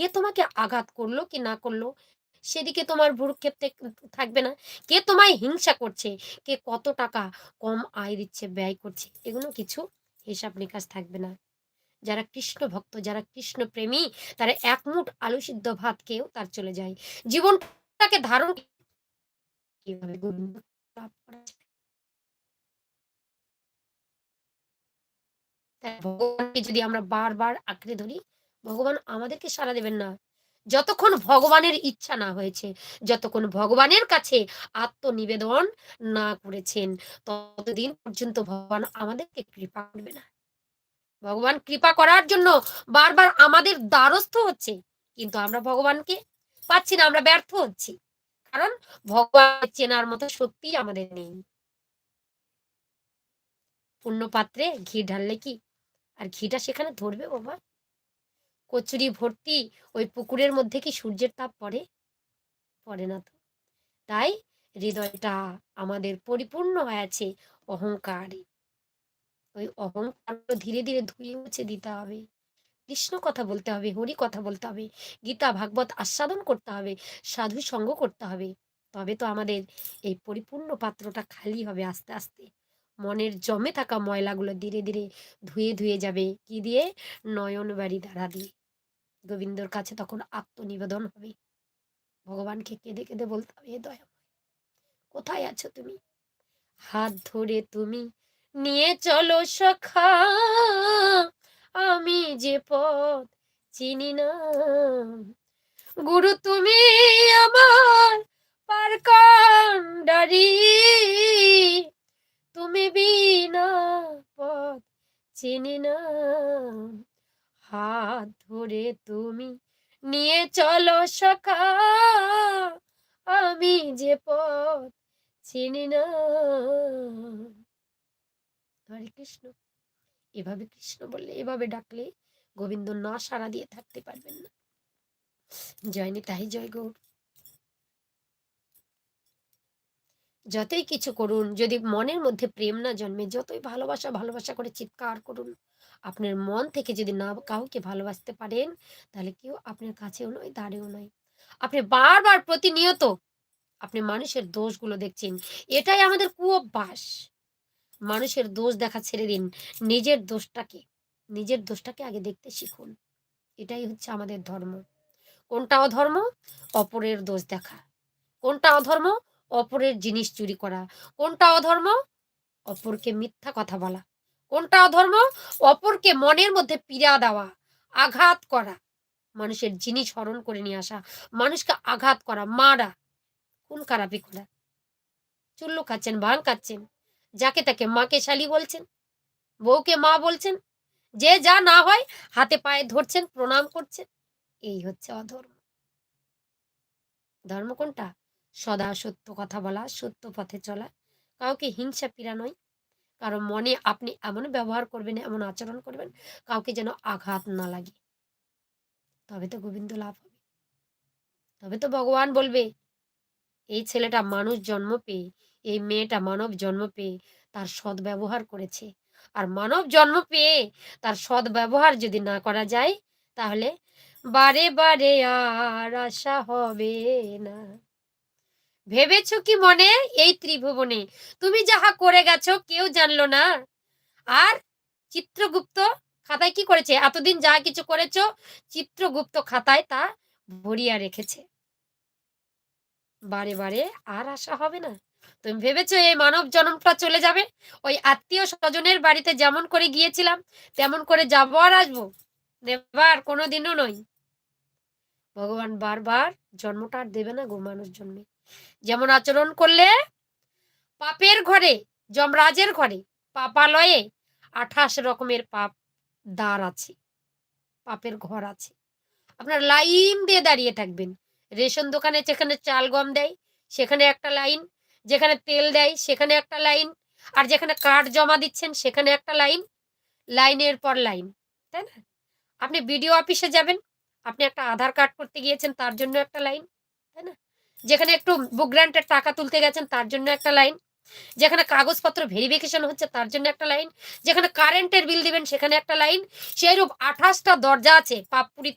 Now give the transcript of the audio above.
কে তোমাকে আঘাত করল কি না করল? সেদিকে তোমার ভ্রুক্ষেপ থেক- থাকবে না। কে তোমায় হিংসা করছে? কে কত টাকা কম আয় দিচ্ছে, ব্যয় করছে? এগুলো কিছু হিসাব নিকাশ থাকবে না। যারা কৃষ্ণ ভক্ত, যারা কৃষ্ণ প্রেমী, তারা এক মুঠ আলু সিদ্ধ ভাত খেয়েও তার চলে যায়। জীবনটাকে ধারণ কীভাবে? ভগবানকে যদি আমরা বারবার আঁকড়ে ধরি ভগবান আমাদেরকে সাড়া দেবেন না। যতক্ষণ ভগবানের ইচ্ছা না হয়েছে, যতক্ষণ ভগবানের কাছে আত্মনিবেদন না করেছেন, ততদিন পর্যন্ত ভগবান আমাদেরকে কৃপা করবে না। ভগবান কৃপা করার জন্য বারবার আমাদের দ্বারস্থ হচ্ছে, কিন্তু আমরা ভগবানকে পাচ্ছি না, আমরা ব্যর্থ হচ্ছি। কারণ ভগবান চেনার মতো শক্তি আমাদের নেই। পূর্ণ পাত্রে ঘি ঢাললে কি? আর ঘিটা সেখানে ধরবে বাবা কচুরি ভর্তি ওই পুকুরের মধ্যে কি সূর্যের তাপ পড়ে? পড়ে না তো। তাই হৃদয়টা আমাদের পরিপূর্ণ হয়ে আছে অহংকারে। ওই অহংকার ধীরে ধীরে ধুয়ে মুছে দিতে হবে। কৃষ্ণ কথা বলতে হবে, হরি কথা বলতে হবে, গীতা, ভাগবত আস্বাদন করতে হবে, সাধু সঙ্গ করতে হবে। তবে তো আমাদের এই পরিপূর্ণ পাত্রটা খালি হবে আস্তে আস্তে। মনের জমে থাকা ময়লাগুলো ধীরে ধীরে ধুয়ে ধুয়ে যাবে। কি দিয়ে? নয়ন বাড়ি দ্বারা দিয়ে। গোবিন্দর কাছে তখন আত্মনিবেদন হবে। ভগবানকে কেঁদে কেঁদে বলতে হবে, "হে দয়াময়, কোথায় আছো তুমি? হাত ধরে তুমি নিয়ে চলো সখা। আমি যে পথ চিনি না। গুরু তুমি আমার পার কান্ডারি তুমি বিনা পথ চিনি না। হাত ধরে তুমি নিয়ে চলো সখা। আমি যে পথ চিনি না। হরে কৃষ্ণ। এভাবে কৃষ্ণ বললে, এভাবে ডাকলে গোবিন্দ না সারা দিয়ে থাকতে পারবেন না। জয়নি তাই জয় গৌর। যতই কিছু করুন, যদি মনের মধ্যে প্রেম না জন্মে, যতই ভালোবাসা ভালোবাসা করে চিৎকার করুন, আপনার মন থেকে যদি না কাউকে ভালোবাসতে পারেন, তাহলে কেউ আপনার কাছেও নয় দাঁড়েও নয়। আপনি বারবার প্রতিনিয়ত আপনি মানুষের দোষগুলো দেখছেন। এটাই আমাদের কুঅভ্যাস। মানুষের দোষ দেখা ছেড়ে দিন। নিজের দোষটাকে নিজের দোষটাকে আগে দেখতে শিখুন। এটাই হচ্ছে আমাদের ধর্ম। কোনটা অধর্ম? অপরের দোষ দেখা। কোনটা অধর্ম? অপরের জিনিস চুরি করা। কোনটা অধর্ম? অপরকে মিথ্যা কথা বলা। কোনটা অধর্ম? অপরকে মনের মধ্যে পীড়া দেওয়া, আঘাত করা, মানুষের জিনিস হরণ করে নিয়ে আসা, মানুষকে আঘাত করা, মারা কোন কারাপি করা চুল্লু খাচ্ছেন, ভাং খাচ্ছেন, যাকে তাকে মাকে শালি বলছেন, বউকে মা বলছেন, যে যা না হয় হাতে পায়ে ধরছেন, প্রণাম করছেন, এই হচ্ছে অধর্ম। ধর্ম কোনটা? সদা সত্য কথা বলা, সত্য পথে চলা, কাউকে হিংসা পীড়া নয় কারও মনে আপনি এমন ব্যবহার করবেন, এমন আচরণ করবেন, কাউকে যেন আঘাত না লাগে। তবে তো গোবিন্দ লাভ হবে। তবে তো ভগবান বলবে, এই ছেলেটা মানুষ জন্ম পেয়ে, এই মেয়েটা মানব জন্ম পেয়ে তার সৎ ব্যবহার করেছে। আর মানব জন্ম পেয়ে তার সৎ ব্যবহার যদি না করা যায়, তাহলে বারে বারে আর আশা হবে না। ভেবেছ কি মনে? এই ত্রিভুবনে। তুমি যাহা করে গেছো, কেউ জানলো না। আর চিত্রগুপ্ত খাতায় কি করেছে? এতদিন যা কিছু করেছ, চিত্রগুপ্ত খাতায় তা ভরিয়া রেখেছে। বারে বারে আর আশা হবে না। তুমি ভেবেছো এই মানব জন্মটা চলে যাবে? ওই আত্মীয় স্বজনের বাড়িতে যেমন করে গিয়েছিলাম, তেমন করে যাব আর আসব। নেবার কোনোদিনও নয় ভগবান বারবার জন্মটা আর দেবে না গো মানুষ জন্মে। যেমন আচরণ করলে পাপের ঘরে, যমরাজের ঘরে, পাপালয়ে আঠাশ রকমের পাপ দ্বার আছে, পাপের ঘর আছে। আপনার লাইন দিয়ে দাঁড়িয়ে থাকবেন। রেশন দোকানে যেখানে চাল গম দেয়, সেখানে একটা লাইন, যেখানে তেল দেয়, সেখানে একটা লাইন, আর যেখানে কার্ড জমা দিচ্ছেন, সেখানে একটা লাইন, লাইনের পর লাইন, তাই না? আপনি বিডিও অফিসে যাবেন, আপনি একটা আধার কার্ড করতে গিয়েছেন, তার জন্য একটা লাইন যেখানে একটু বুক গ্রান্টের টাকা তুলতে গেছেন, তার জন্য একটা লাইন যেখানে কাগজপত্র ভেরিফিকেশন হচ্ছে, তার জন্য একটা লাইন যেখানে কারেন্টের বিল দিবেন, সেখানে একটা লাইন সেইরূপ আঠাশটা দরজা আছে পাপপুরি